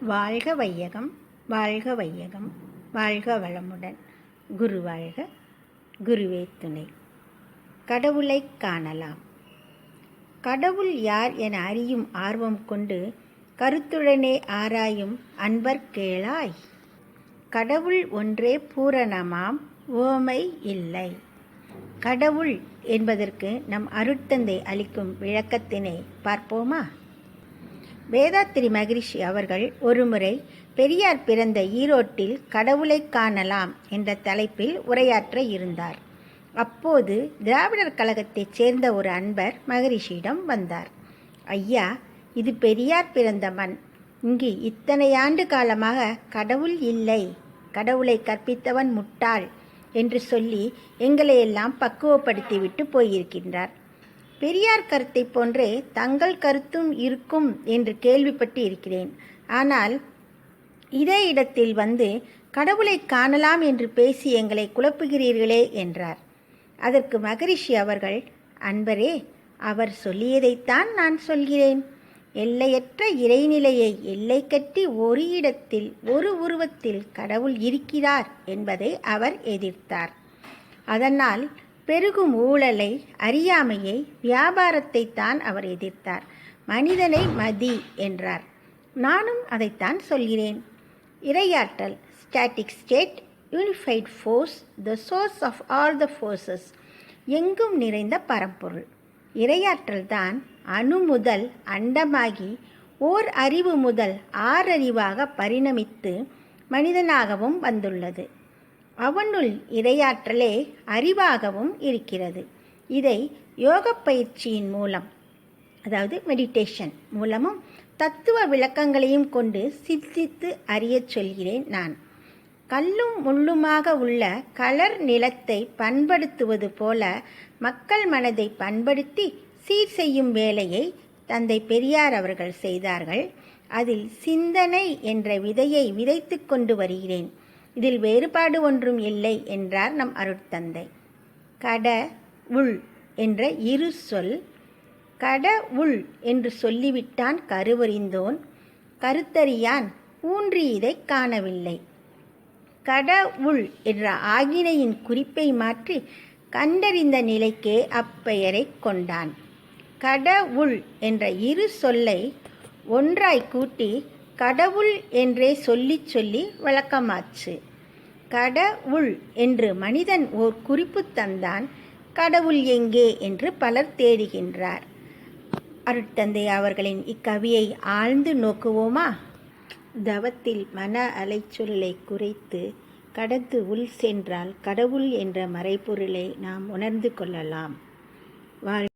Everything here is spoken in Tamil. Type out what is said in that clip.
வாழ்க வையகம் வாழ்க வையகம் வாழ்க வளமுடன். குரு வாழ்க குருவே துணை. கடவுளை காணலாம். கடவுள் யார் என அறியும் ஆர்வம் கொண்டு கருத்துடனே ஆராயும் அன்பர் கேளாய். கடவுள் ஒன்றே பூரணமாம் ஓமை இல்லை. கடவுள் என்பதற்கு நம் அருட்தந்தை அளிக்கும் விளக்கத்தினை பார்ப்போமா? வேதாத்திரி மகரிஷி அவர்கள் ஒருமுறை பெரியார் பிறந்த ஈரோட்டில் கடவுளை காணலாம் என்ற தலைப்பில் உரையாற்ற இருந்தார். அப்போது திராவிடர் கழகத்தைச் சேர்ந்த ஒரு அன்பர் மகரிஷியிடம் வந்தார். ஐயா இது பெரியார் பிறந்த மண். இங்கு இத்தனை ஆண்டு காலமாக கடவுள் இல்லை. கடவுளை கற்பித்தவன் முட்டாள் என்று சொல்லி எங்களையெல்லாம் பக்குவப்படுத்திவிட்டு போயிருக்கின்றார். பெரியார் கருத்தை போன்றே தங்கள் கருத்தும் இருக்கும் என்று கேள்விப்பட்டு இருக்கிறேன். ஆனால் இதே இடத்தில் வந்து கடவுளை காணலாம் என்று பேசி எங்களை குழப்புகிறீர்களே என்றார். அதற்கு மகரிஷி அவர்கள் அன்பரே அவர் சொல்லியதைத்தான் நான் சொல்கிறேன். எல்லையற்ற இறைநிலையை எல்லை கட்டி ஒரு இடத்தில் ஒரு உருவத்தில் கடவுள் இருக்கிறார் என்பதை அவர் எதிர்த்தார். அதனால் பெருகும் ஊழலை அறியாமையை வியாபாரத்தை தான் அவர் எதிர்த்தார். மனிதனை மதி என்றார். நானும் அதைத்தான் சொல்கிறேன். இரையாற்றல் static state unified force the source of all the forces எங்கும் நிறைந்த பரம்பொருள். இரையாற்றல் தான் அணு முதல் அண்டமாகி ஓர் அறிவு முதல் ஆறறிவாக பரிணமித்து மனிதனாகவும் வந்துள்ளது. அவனுள் இரையாற்றலே அறிவாகவும் இருக்கிறது. இதை யோக பயிற்சியின் மூலம் அதாவது மெடிடேஷன் மூலமும் தத்துவ விளக்கங்களையும் கொண்டு சித்தித்து அறியச் சொல்கிறேன் நான். கல்லும் முள்ளுமாக உள்ள கலர் நிலத்தை பண்படுத்துவது போல மக்கள் மனதை பண்படுத்தி சீர் செய்யும் வேலையை தந்தை பெரியார் அவர்கள் செய்தார்கள். அதில் சிந்தனை என்ற விதையை விதைத்து கொண்டு வருகிறேன். இதில் வேறுபாடு ஒன்றும் இல்லை என்றார் நம் அருட்தந்தை. கட உள் என்ற இரு சொல் கட உள் என்று சொல்லிவிட்டான் கருவறிந்தோன் கருத்தறியான் ஊன்றி இதை காணவில்லை. கட உள் என்ற ஆகினையின் குறிப்பை மாற்றி கண்டறிந்த நிலைக்கே அப்பெயரை கொண்டான். கட உள் என்ற இரு சொல்லை ஒன்றாய் கூட்டி கடவுள் என்றே சொல்லி சொல்லி வழக்கமாச்சு. கடவுள் என்று மனிதன் ஓர் குறிப்பு தந்தான் கடவுள் எங்கே என்று பலர் தேடுகின்றார். அருட்தந்தை அவர்களின் இக்கவியை ஆழ்ந்து நோக்குவோமா? தவத்தில் மன அலைச்சொல்லை குறைத்து கடந்து உள் சென்றால் கடவுள் என்ற மறைபொருளை நாம் உணர்ந்து கொள்ளலாம். வாழ்